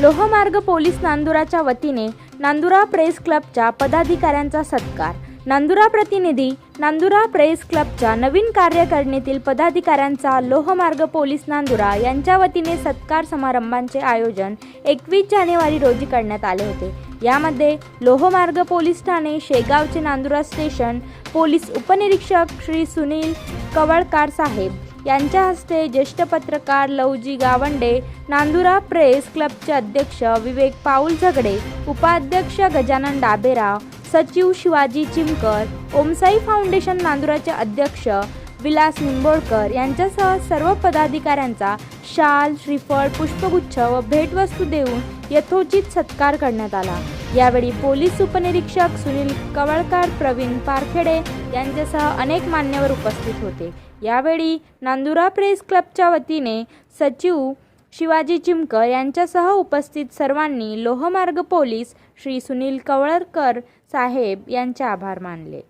लोहमार्ग पोलीस नांदुराच्या वतीने नांदुरा प्रेस क्लबच्या पदाधिकाऱ्यांचा सत्कार. नांदुरा प्रतिनिधी नांदुरा प्रेस क्लबच्या नवीन कार्यकारिणीतील पदाधिकाऱ्यांचा लोहमार्ग पोलीस नांदुरा यांच्या वतीने सत्कार समारंभांचे आयोजन एकवीस जानेवारी रोजी करण्यात आले होते. यामध्ये लोहमार्ग पोलीस ठाणे शेगावचे नांदुरा स्टेशन पोलीस उपनिरीक्षक श्री सुनील कवळकार साहेब यांच्या हस्ते ज्येष्ठ पत्रकार लवजी गावंडे नांदुरा प्रेस क्लबचे अध्यक्ष विवेक पाऊल झगडे उपाध्यक्ष गजानन डाबेराव सचिव शिवाजी चिमकर ओमसाई फाउंडेशन नांदुराचे अध्यक्ष विलास निंबोडकर यांच्यासह सर्व पदाधिकाऱ्यांचा शाल श्रीफळ पुष्पगुच्छ व भेटवस्तू देऊन यथोचित सत्कार करण्यात आला. यावेळी पोलीस उपनिरीक्षक सुनील कवळकर प्रवीण पारखेडे यांच्यासह अनेक मान्यवर उपस्थित होते. यावेळी नांदुरा प्रेस क्लबच्या वतीने सचिव शिवाजी चिमकर यांच्यासह उपस्थित सर्वांनी लोहमार्ग पोलीस श्री सुनील कवळकर साहेब यांचे आभार मानले.